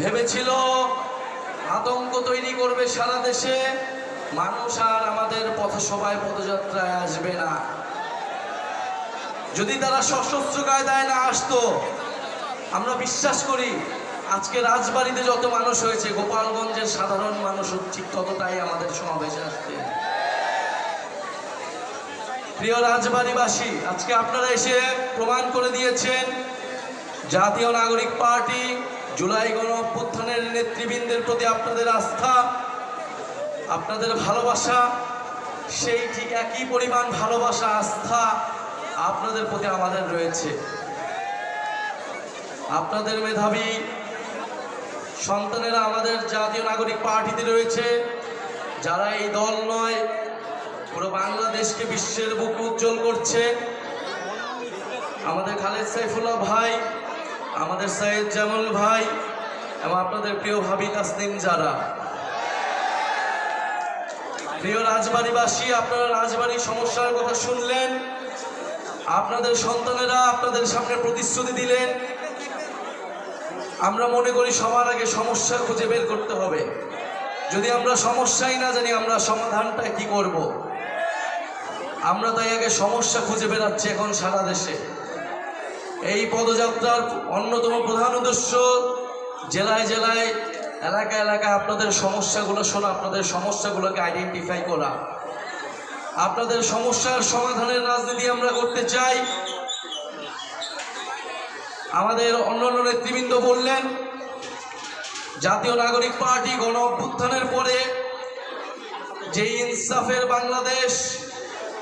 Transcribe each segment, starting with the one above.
ভেবেছিল আতঙ্ক তৈরি করবে সারা দেশে। মানুষ আর আমাদের পথসভায় পদযাত্রায় আসবে না। যদি তারা সশস্ত্র কায়দায় না আসতো, আমরা বিশ্বাস করি আজকে রাজবাড়িতে যত মানুষ হয়েছে, গোপালগঞ্জের সাধারণ মানুষ ঠিক ততটাই আমাদের সমাবেশে আসতে প্রিয় রাজবাড়িবাসী, আজকে আপনারা এসে প্রমাণ করে দিয়েছেন, জাতীয় নাগরিক পার্টি জুলাই গণ অভ্যুত্থানের নেতৃবৃন্দের প্রতি আপনাদের আস্থা, আপনাদের ভালোবাসা, সেই ঠিক একই পরিমাণ ভালোবাসা, আস্থা আপনাদের প্রতি আমাদের রয়েছে। আপনাদের মেধাবী সন্তানেরা আমাদের জাতীয় নাগরিক পার্টিতে রয়েছে। যারা এই দল নয়, পুরো বাংলাদেশকে বিশ্বের বুক উজ্জ্বল করছে। আমাদের খালেদ সাইফুল্লাহ ভাই আমাদের সৈয়দ জামুল ভাই এবং আপনাদের প্রিয় ভাবি তাসনিম যারা। প্রিয় রাজবাড়িবাসী, আপনারা রাজবাড়ির সমস্যার কথা শুনলেন। আপনাদের সন্তানেরা আপনাদের সামনে প্রতিশ্রুতি দিলেন। আমরা মনে করি সবার আগে সমস্যা খুঁজে বের করতে হবে। যদি আমরা সমস্যাই না জানি, আমরা সমাধানটা কি করব। আমরা তাই আগে সমস্যা খুঁজে বেড়াচ্ছি এখন সারা দেশে। এই পদযাত্রার অন্যতম প্রধান উদ্দেশ্য জেলায় জেলায় এলাকা এলাকায় আপনাদের সমস্যাগুলো শোনা, আপনাদের সমস্যাগুলোকে আইডেন্টিফাই করা। আপনাদের সমস্যার সমাধানের রাজনীতি আমরা করতে চাই। আমাদের অন্যান্য নেতৃবৃন্দ বললেন, জাতীয় নাগরিক পার্টি গণ অভ্যুত্থানের পরে যে ইনসাফের বাংলাদেশ,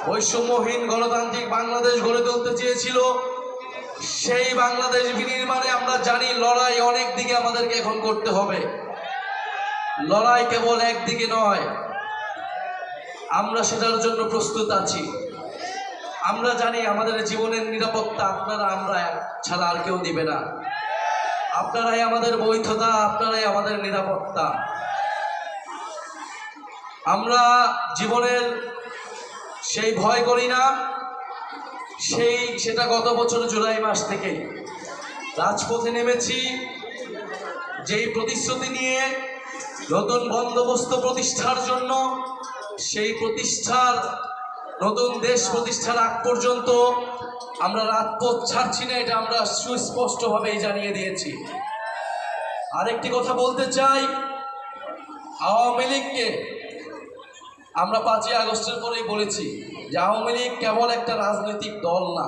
বৈষম্যহীন গণতান্ত্রিক বাংলাদেশ গড়ে তুলতে চেয়েছিল সেই বাংলাদেশ বিনির্মাণে আমরা জানি লড়াই অনেক দিকে আমাদেরকে এখন করতে হবে। লড়াই কেবল একদিকে নয়, আমরা সেটার জন্য প্রস্তুত আছি। আমরা জানি আমাদের জীবনের নিরাপত্তা আপনারা, আমরা ছাড়া আর কেউ দিবে না। আপনারাই আমাদের বৈধতা, আপনারাই আমাদের নিরাপত্তা। আমরা জীবনের সেই ভয় করি না। সেই, সেটা গত বছর জুলাই মাস থেকেই রাজপথে নেমেছি, যেই প্রতিশ্রুতি নিয়ে নতুন বন্দোবস্ত প্রতিষ্ঠার জন্য, সেই প্রতিষ্ঠার, নতুন দেশ প্রতিষ্ঠার আগ পর্যন্ত আমরা রাজপথ ছাড়ছি না, এটা আমরা সুস্পষ্টভাবেই জানিয়ে দিয়েছি। আরেকটি কথা বলতে চাই, আওয়ামী লীগকে আমরা পাঁচই আগস্টের পরেই বলেছি যে আওয়ামী লীগ কেবল একটা রাজনৈতিক দল না,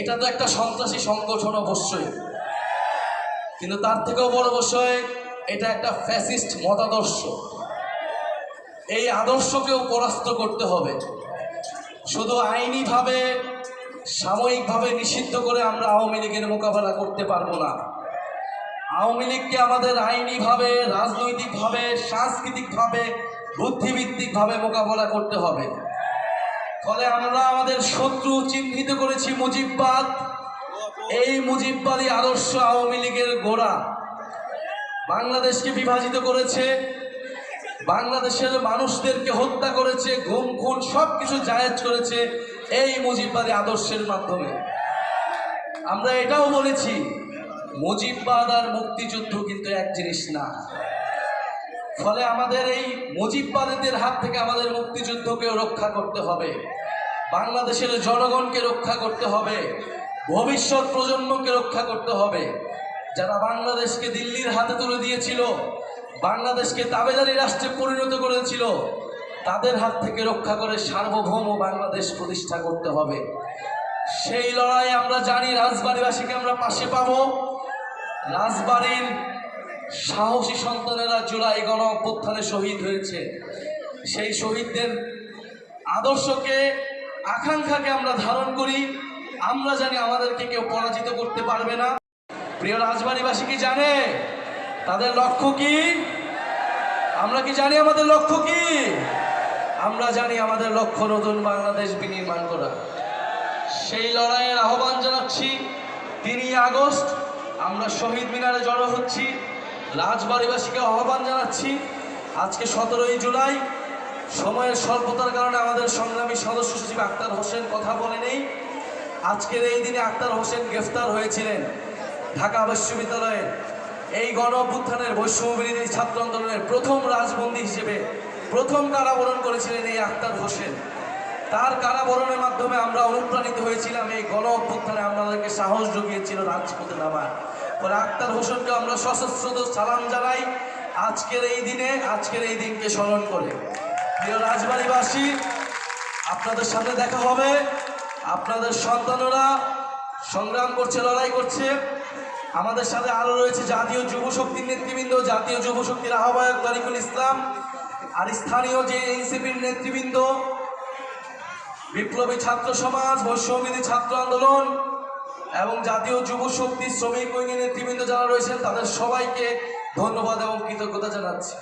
এটা তো একটা সন্ত্রাসী সংগঠন অবশ্যই। কিন্তু তার থেকেও বড় বিষয়, এটা একটা ফ্যাসিস্ট মতাদর্শ। এই আদর্শকেও পরাস্ত করতে হবে। শুধু আইনিভাবে, সাময়িকভাবে নিষিদ্ধ করে আমরা আওয়ামী লীগের মোকাবেলা করতে পারব না। আওয়ামী লীগকে আমাদের আইনিভাবে, রাজনৈতিকভাবে, সাংস্কৃতিকভাবে বুদ্ধিভিত্তিকভাবে মোকাবেলা করতে হবে। ফলে আমরা আমাদের শত্রু চিহ্নিত করেছি মুজিববাদ। এই মুজিববাদী আদর্শ আওয়ামী লীগের গোড়া। বাংলাদেশকে বিভাজিত করেছে, বাংলাদেশের মানুষদেরকে হত্যা করেছে, ঘুম খুন সব কিছু জায়েজ করেছে এই মুজিববাদী আদর্শের মাধ্যমে। আমরা এটাও বলেছি, মুজিববাদ আর মুক্তিযুদ্ধ কিন্তু এক জিনিস না। ফলে আমাদের এই মুজিববাদীদের হাত থেকে আমাদের মুক্তিযুদ্ধকেও রক্ষা করতে হবে। বাংলাদেশের জনগণকে রক্ষা করতে হবে। ভবিষ্যৎ প্রজন্মকে রক্ষা করতে হবে। যারা বাংলাদেশকে দিল্লির হাতে তুলে দিয়েছিল, বাংলাদেশকে তাবেদারি রাষ্ট্রে পরিণত করেছিল, তাদের হাত থেকে রক্ষা করে সার্বভৌম বাংলাদেশ প্রতিষ্ঠা করতে হবে। সেই লড়াই আমরা জানি রাজবাড়িবাসীকে আমরা পাশে পাবো। রাজবাড়ির সাহসী সন্তানেরা জুলাই গণ অভ্যুত্থানে শহীদ হয়েছে। সেই শহীদদের আদর্শকে, আকাঙ্ক্ষাকে আমরা ধারণ করি। আমরা জানি আমাদেরকে কেউ পরাজিত করতে পারবে না। প্রিয় রাজবাড়িবাসী কি জানে? তাদের লক্ষ্য কি? আমরা কি জানি আমাদের লক্ষ্য কি? আমরা জানি আমাদের লক্ষ্য নতুন বাংলাদেশ বিনির্মাণ করা। সেই লড়াইয়ের আহ্বান জানাচ্ছি। তিনই আগস্ট, আমরা শহীদ মিনারে জড়ো হচ্ছি। রাজবাড়িবাসীকে আহ্বান জানাচ্ছি, আজকে সতেরোই জুলাই। সময়ের স্বল্পতার কারণে আমাদের সংগ্রামী সদস্য সচিব আক্তার হোসেন কথা বলে নেই আজকের এই দিনে আক্তার হোসেন গ্রেফতার হয়েছিলেন ঢাকা বিশ্ববিদ্যালয়ে। এই গণ অভ্যুত্থানের বৈষম্যবিরোধী ছাত্র আন্দোলনের প্রথম রাজবন্দী হিসেবে প্রথম কারাবরণ করেছিলেন এই আক্তার হোসেন। তার কারাবরণের মাধ্যমে আমরা অনুপ্রাণিত হয়েছিলাম এই গণ অভ্যুত্থানে আমাদেরকে সাহস জুগিয়েছিল রাজপথে নামার। ফলে আক্তার হোসেনকে আমরা সশস্ত্র সালাম জানাই আজকের এই দিনে, আজকের এই দিনকে স্মরণ করে। প্রিয় রাজবাড়িবাসী, আপনাদের সাথে দেখা হবে। আপনাদের সন্তানরা সংগ্রাম করছে, লড়াই করছে। আমাদের সাথে আরও রয়েছে জাতীয় যুব শক্তির নেতৃবৃন্দ, জাতীয় যুব শক্তির আহ্বায়ক তরিকুল ইসলাম আর স্থানীয় যে এনসিপির নেতৃবৃন্দ। বিপ্লবী ছাত্র সমাজ বৈষম্যবিধি ছাত্র আন্দোলন এবং জাতীয় যুব শক্তি শ্রমিক ঐক্যের নেতৃবৃন্দ যারা রয়েছেন, তাদের সবাইকে ধন্যবাদ এবং কৃতজ্ঞতা জানাচ্ছি।